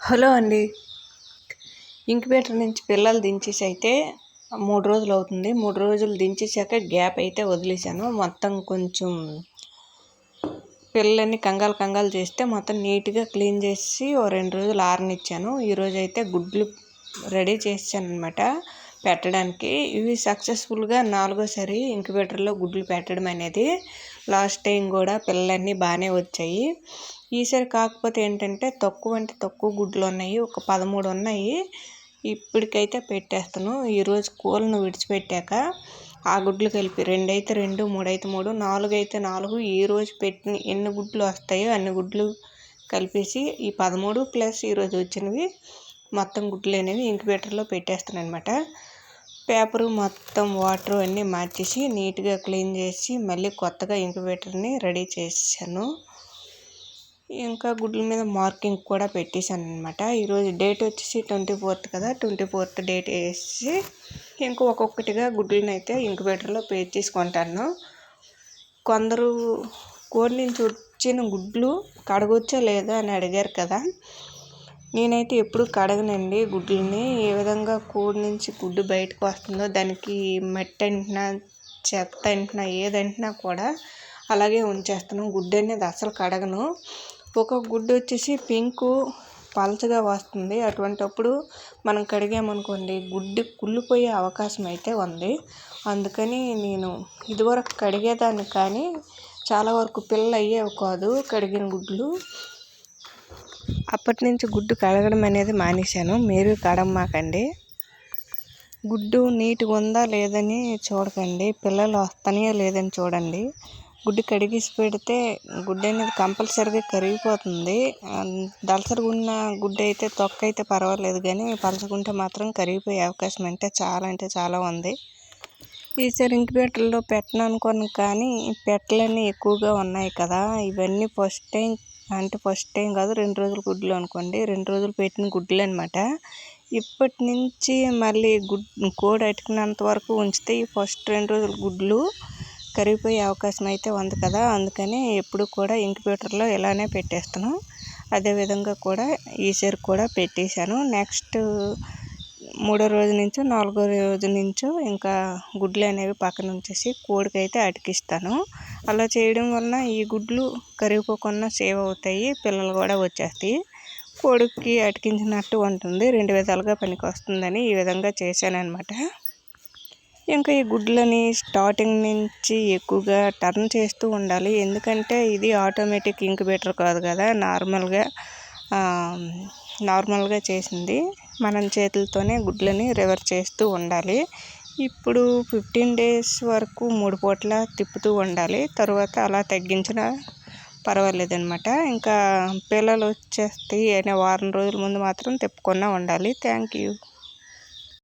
Hello అండి. Incubator నుంచి పిల్లలు దించేసి అయితే మూడు రోజులు అవుతుంది. మూడు రోజులు దించేసాక గ్యాప్ అయితే వదిలేసాను మొత్తం కొంచెం పిల్లల్ని కంగాలు కంగాలు చేస్తే మొత్తం నీట్గా క్లీన్ చేసి ఓ రెండు రోజులు ఆరనిచ్చాను. ఈరోజు అయితే గుడ్లు రెడీ చేసాను అనమాట పెట్టడానికి. ఇవి సక్సెస్ఫుల్గా నాలుగోసారి ఇంక్యుబేటర్లో గుడ్లు పెట్టడం అనేది లాస్ట్ టైం కూడా పిల్లలన్నీ బాగానే వచ్చాయి. ఈసారి కాకపోతే ఏంటంటే తక్కువ అంటే తక్కువ గుడ్లు ఉన్నాయి. ఒక పదమూడు ఉన్నాయి. ఇప్పటికైతే పెట్టేస్తాను. ఈరోజు కూలను విడిచిపెట్టాక ఆ గుడ్లు కలిపి రెండైతే రెండు మూడు అయితే మూడు నాలుగు. అయితే నాలుగు ఈరోజు పెట్టిన ఎన్ని గుడ్లు వస్తాయో అన్ని గుడ్లు కలిపేసి ఈ పదమూడు ప్లస్ ఈరోజు వచ్చినవి మొత్తం గుడ్లు అనేవి ఇంక్యుబేటర్లో పెట్టేస్తాను అనమాట పేపరు మొత్తం వాటర్ అన్నీ మార్చేసి నీట్గా క్లీన్ చేసి మళ్ళీ కొత్తగా ఇంక్యుబేటర్ని రెడీ చేశాను. ఇంకా గుడ్ల మీద మార్కింగ్ కూడా పెట్టేశాను అనమాట ఈరోజు డేట్ వచ్చేసి ట్వంటీ ఫోర్త్ కదా ట్వంటీ ఫోర్త్ డేట్ వేసి ఇంకా ఒక్కొక్కటిగా గుడ్లను అయితే ఇంక్యుబేటర్లో పేర్ చేసుకుంటాను. కొందరు కోడి నుంచి వచ్చిన గుడ్లు కడగొచ్చా లేదా అని అడిగారు కదా నేనైతే ఎప్పుడు కడగనండి గుడ్లని. ఏ విధంగా కోడి నుంచి గుడ్డు బయటకు వస్తుందో దానికి మట్టి అంటినా చెత్త అంటినా ఏదంటినా కూడా అలాగే ఉంచేస్తాను. గుడ్డు అనేది అసలు కడగను. ఒక గుడ్డు వచ్చేసి పింకు పలచగా వస్తుంది. అటువంటప్పుడు మనం కడిగామనుకోండి గుడ్డు కుళ్ళిపోయే అవకాశం అయితే ఉంది. అందుకని నేను ఇదివరకు కడిగేదాన్ని కానీ చాలా వరకు పిల్లలు అయ్యేవి కాదు కడిగిన గుడ్లు. అప్పటి నుంచి గుడ్డు కడగడం అనేది మానేశాను. మీరు కడమ్మాకండి. గుడ్డు నీట్గా ఉందా లేదని చూడకండి. పిల్లలు వస్తాయో లేదని చూడండి. గుడ్డు కడిగేసి పెడితే గుడ్డు అనేది కంపల్సరీగా కరిగిపోతుంది. దళసరిగా ఉన్న గుడ్డు అయితే తొక్క అయితే పర్వాలేదు కానీ పలుచుకుంటే మాత్రం కరిగిపోయే అవకాశం అంటే చాలా అంటే చాలా ఉంది. ఈసారి ఇంక్యుబేటర్లో పెట్టను అనుకోను కానీ పెట్టలన్నీ ఎక్కువగా ఉన్నాయి కదా. ఇవన్నీ ఫస్ట్ టైం అంటే ఫస్ట్ టైం కాదు రెండు రోజులు గుడ్లు అనుకోండి. రెండు రోజులు పెట్టిన గుడ్లు అనమాట ఇప్పటి నుంచి మళ్ళీ గుడ్ కోడి అటుకున్నంత వరకు ఉంచితే ఈ ఫస్ట్ రెండు రోజులు గుడ్లు కరిగిపోయే అవకాశం అయితే ఉంది కదా. అందుకని ఎప్పుడు కూడా ఇంక్యుబేటర్లో ఇలానే పెట్టేస్తాను అదేవిధంగా కూడా ఈసారి కూడా పెట్టేశాను. నెక్స్ట్ మూడో రోజు నుంచో నాలుగో రోజు నుంచో ఇంకా గుడ్లు అనేవి పక్కన ఉంచేసి కోడికైతే అటికిస్తాను అలా చేయడం వలన ఈ గుడ్లు కరిగిపోకుండా సేవ్ అవుతాయి పిల్లలు కూడా వచ్చేస్తాయి. కోడికి అటికించినట్టు ఉంటుంది రెండు విధాలుగా పనికి వస్తుందని ఈ విధంగా చేశాను ఇంకా ఈ గుడ్లని స్టార్టింగ్ నుంచి ఎక్కువగా టర్న్ చేస్తూ ఉండాలి. ఎందుకంటే ఇది ఆటోమేటిక్ ఇంక్యుబేటర్ కాదు కదా నార్మల్గా నార్మల్గా చేసింది. మనం చేతులతోనే గుడ్లని రివర్ చేస్తూ ఉండాలి. ఇప్పుడు ఫిఫ్టీన్ డేస్ వరకు మూడు పూట్ల తిప్పుతూ ఉండాలి. తర్వాత అలా తగ్గించిన పర్వాలేదనమాట ఇంకా పిల్లలు వచ్చేస్తాయి అనే వారం రోజుల ముందు మాత్రం తిప్పకుండా ఉండాలి. Thank you.